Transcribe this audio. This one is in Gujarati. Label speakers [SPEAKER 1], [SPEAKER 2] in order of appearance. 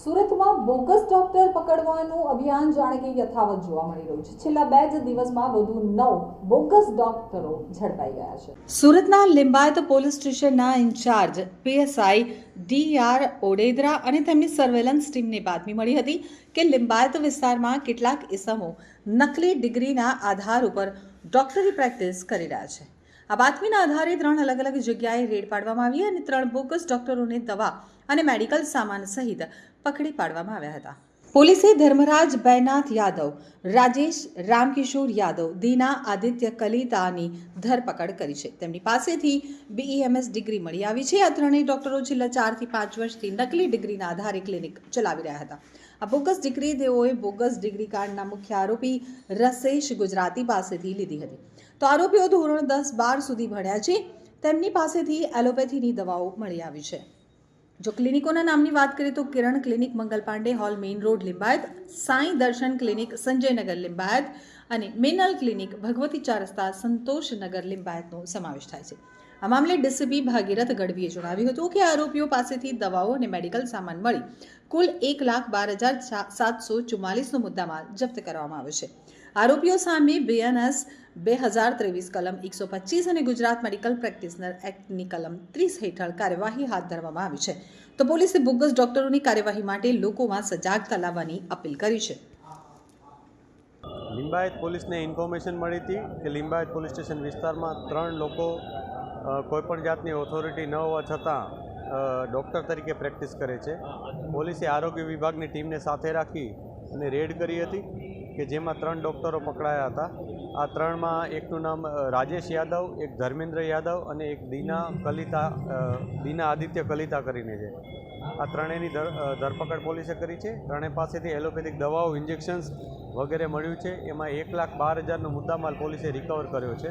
[SPEAKER 1] સુરતમાં બોગસ ડોક્ટર પકડવાનું અભિયાન જાણે કે યથાવત જોવા મળી રહ્યું છે. છેલ્લા બે જ દિવસમાં વધુ નવ બોગસ ડોક્ટરો ઝડપાઈ ગયા છે. સુરતના લિંબાયત પોલીસ સ્ટેશનના incharge PSI D R Odedara અને તેમની સર્વેલન્સ ટીમને બાતમી મળી હતી કે લિંબાયત વિસ્તારમાં કેટલાક ઇસમો નકલી ડિગ્રીના આધાર ઉપર ડોક્ટરી પ્રેક્ટિસ કરી રહ્યા છે. આ બાતમીના આધારે ત્રણ અલગ અલગ જગ્યાએ રેડ પાડવામાં આવી અને ત્રણ બોગસ ડોક્ટરોને દવા અને મેડિકલ સામાન સહિત પકડી પાડવામાં આવ્યા હતા. પોલીસે ધર્મરાજ બૈનાથ યાદવ, રાજેશ રામકિશોર યાદવ, દીના આદિત્ય કલિતાની ધરપકડ કરી છે. તેમની પાસેથી બીઈએમએસ ડિગ્રી મળી આવી છે. આ ત્રણેય ડોક્ટરો છેલ્લા ચારથી પાંચ વર્ષથી નકલી ડિગ્રીના આધારે ક્લિનિક ચલાવી રહ્યા હતા. આ બોગસ ડિગ્રી તેઓએ બોગસ ડિગ્રી કાર્ડના મુખ્ય આરોપી રસેશ ગુજરાતી પાસેથી લીધી હતી. તો આરોપીઓ ધોરણ દસ બાર સુધી ભણ્યા છે. તેમની પાસેથી એલોપેથીની દવાઓ મળી આવી છે. જો ક્લિનિકોના નામની વાત કરીએ તો Kiran clinic Mangal Pandey hall main road Limbayat, Sai Darshan clinic Sanjaynagar Limbayat અને મેનલ ક્લિનિક ભગવતી ચાર રસ્તા સંતોષનગર લિંબાયતનો સમાવેશ થાય છે. આ મામલે ડીસીપી ભાગીરથ ગઢવીએ જણાવ્યું હતું કે આરોપીઓ પાસેથી દવાઓ અને મેડિકલ સામાન મળી કુલ એક લાખ બાર હજાર સાતસો ચુમ્માલીસનો મુદ્દામાલ જપ્ત કરવામાં આવ્યો છે. આરોપીઓ સામે બીએનએસ બે હજાર ત્રેવીસ કલમ એકસો પચીસ અને ગુજરાત મેડિકલ પ્રેક્ટિશનર એક્ટની કલમ ત્રીસ હેઠળ કાર્યવાહી હાથ ધરવામાં આવી છે. તો પોલીસે બોગસ ડોક્ટરોની કાર્યવાહી માટે લોકોમાં સજાગતા લાવવાની અપીલ કરી છે.
[SPEAKER 2] લિંબાયત પોલીસને ઇન્ફોર્મેશન મળી હતી કે લિંબાયત પોલીસ સ્ટેશન વિસ્તારમાં ત્રણ લોકો કોઈપણ જાતની ઓથોરિટી ન હોવા છતાં ડૉક્ટર તરીકે પ્રેક્ટિસ કરે છે. પોલીસે આરોગ્ય વિભાગની ટીમને સાથે રાખી અને રેડ કરી હતી. કે જેમાં ત્રણ ડૉક્ટરો પકડાયા હતા. આ ત્રણમાં એકનું નામ રાજેશ યાદવ, એક ધર્મેન્દ્ર યાદવ અને એક દીના કલિતા દીના આદિત્ય કલિતા કરીને છે. આ ત્રણેયની ધર- ધરપકડ પોલીસે કરી છે. ત્રણેય પાસેથી એલોપેથિક દવાઓ, ઇન્જેક્શન્સ વગેરે મળ્યું છે. એમાં એક લાખ બાર હજારનો મુદ્દામાલ પોલીસે રિકવર કર્યો છે.